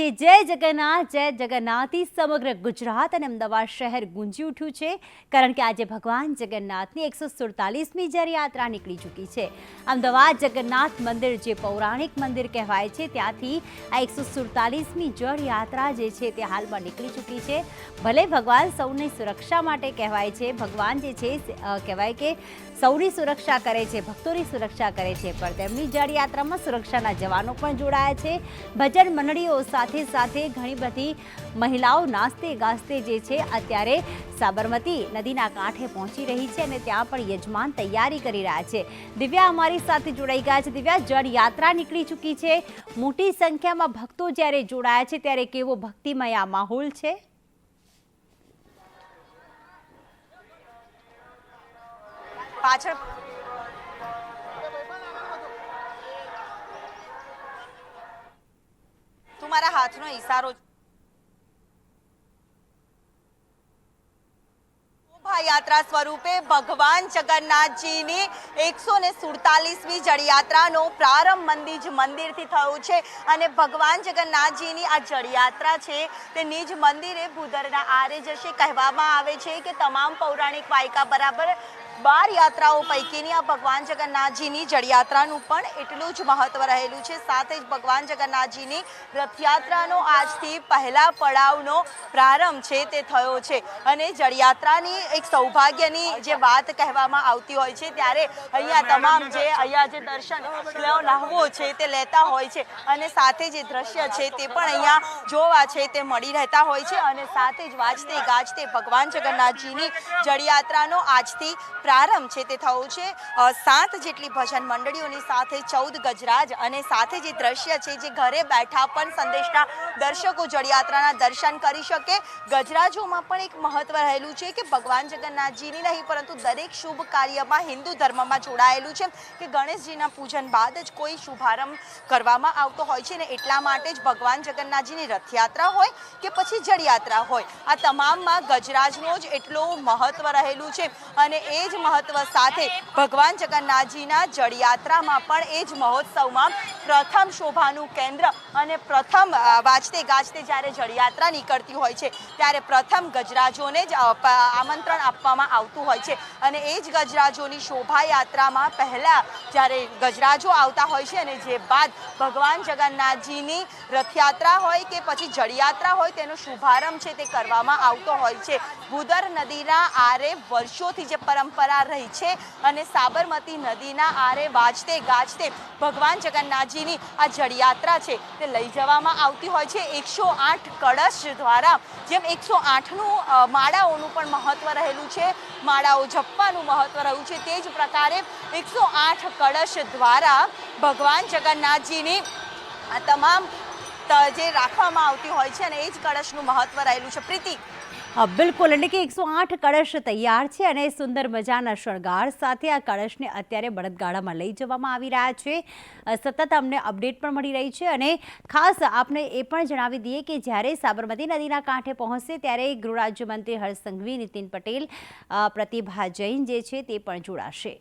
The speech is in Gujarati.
આજે જય જગન્નાથ, જય જગન્નાથથી સમગ્ર ગુજરાત અને અમદાવાદ શહેર ગુંજી ઉઠ્યું છે. કારણ કે આજે ભગવાન જગન્નાથની એકસો સુડતાલીસમી જળયાત્રા નીકળી ચૂકી છે. અમદાવાદ જગન્નાથ મંદિર જે પૌરાણિક મંદિર કહેવાય છે, ત્યાંથી આ એકસો સુડતાલીસમી જળયાત્રા જે છે તે હાલમાં નીકળી ચૂકી છે. ભલે ભગવાન સૌની સુરક્ષા માટે કહેવાય છે, ભગવાન જે છે કહેવાય કે સૌની સુરક્ષા કરે છે, ભક્તોની સુરક્ષા કરે છે, પણ તેમની જળયાત્રામાં સુરક્ષાના જવાનો પણ જોડાયા છે. ભજન મંડળીઓ સાથે સાથે ઘણી બધી મહિલાઓ નાસ્તે ગાસ્તે જે છે, અત્યારે સાબરમતી નદીના કાંઠે પહોંચી રહી છે અને ત્યાં પણ યજમાન તૈયારી કરી રહ્યા છે. દિવ્યા અમારી સાથે જોડાઈ ગયા છે. દિવ્યા, જળયાત્રા નીકળી ચૂકી છે. મોટી સંખ્યામાં ભક્તો જ્યારે જોડાયા છે, ત્યારે કેવો ભક્તિમય આ માહોલ છે? પાછળ તું મારા હાથનો ઈશારો યાત્રા સ્વરૂપે ભગવાન જગન્નાથજીની એકસો ને સુડતાલીસમી જળયાત્રાનો પ્રારંભ મંદિજ મંદિરથી થયો છે. અને ભગવાન જગન્નાથજીની આ જળયાત્રા છે તે નિજ મંદિરે ભૂદરના આરે જશે કહેવામાં આવે છે કે તમામ પૌરાણિક વાયકા બરાબર બાર યાત્રાઓ પૈકીની આ ભગવાન જગન્નાથજીની જળયાત્રાનું પણ એટલું જ મહત્વ રહેલું છે. સાથે જ ભગવાન જગન્નાથજીની રથયાત્રાનો આજથી પહેલા પડાવનો પ્રારંભ છે તે થયો છે. અને જળયાત્રાની એક સૌભાગ્યની જે વાત કહેવામાં આવતી હોય છે, ત્યારે અહીંયા તમામ જે અહીંયા જે દર્શન લહાવો છે તે લેતા હોય છે. અને સાથે જે દ્રશ્ય છે તે પણ અહીંયા જોવા છે તે મળી રહેતા હોય છે. અને સાથે જ વાજતે ગાજતે ભગવાન જગન્નાથજીની જળયાત્રાનો આજથી પ્રારંભ છે તે થયો છે. સાત જેટલી ભજન મંડળીઓની સાથે ચૌદ ગજરાજ અને સાથે જે દ્રશ્ય છે જે ઘરે બેઠા પણ સંદેશના દર્શકો જળયાત્રાના દર્શન કરી શકે. ગજરાજોમાં પણ એક મહત્વ રહેલું છે કે ભગવાન જગન્નાથજીની નહીં, પરંતુ દરેક શુભ કાર્યમાં હિન્દુ ધર્મમાં જોડાયેલું છે કે ગણેશજીના પૂજન બાદ જ કોઈ શુભારંભ કરવામાં આવતો હોય છે ને એટલા માટે જ ભગવાન જગન્નાથજીની રથયાત્રા હોય કે પછી જળયાત્રા હોય. આ તમામમાં ગજરાજનો જ એટલું મહત્વ રહેલું છે અને એ જ મહત્વ સાથે ભગવાન જગન્નાથજીના જળયાત્રામાં પણ એ જ મહોત્સવમાં પ્રથમ શોભાનું કેન્દ્ર અને પ્રથમ વાજતે ગાજતે જ્યારે જળયાત્રા નીકળતી હોય છે, ત્યારે પ્રથમ ગજરાજોને જ આમંત્રણ આપવામાં આવતું હોય છે. અને એ જ ગજરાજોની શોભાયાત્રામાં પહેલા જ્યારે ગજરાજો આવતા હોય છે અને જે બાદ ભગવાન જગન્નાથજીની રથયાત્રા હોય કે પછી જળયાત્રા હોય, તેનો શુભારંભ છે તે કરવામાં આવતો હોય છે. ભૂદર નદીના આરે વર્ષોથી જે પરંપરા રહી છે અને સાબરમતી નદીના આરે વાજતે ગાજતે ભગવાન જગન્નાથજીની આ જળયાત્રા છે તે લઈ જવામાં આવતી હોય છે. એકસો આઠ કળશ દ્વારા જેમ એકસો આઠનું માળાઓનું પણ મહત્વ રહેલું છે, માળાઓ જપવાનું મહત્વ રહ્યું છે. તે જ પ્રકારે એકસો આઠ કળશ દ્વારા ભગવાન જગન્નાથજીની તમામ જે રાખવામાં આવતી હોય છે અને એ જ કળશનું મહત્વ રહેલું છે. પ્રીતિ બિલકુલ. એટલે કે એકસો આઠ કળશ તૈયાર છે અને સુંદર મજાના શણગાર સાથે આ કળશને અત્યારે બળદગાડામાં લઈ જવામાં આવી રહ્યા છે. સતત અમને અપડેટ પણ મળી રહી છે અને ખાસ આપણે એ પણ જણાવી દઈએ કે જ્યારે સાબરમતી નદીના કાંઠે પહોંચશે ત્યારે ગૃહ રાજ્યમંત્રી હર્ષ સંઘવી, નીતિન પટેલ પ્રતિભા જૈન જે છે તે પણ જોડાશે.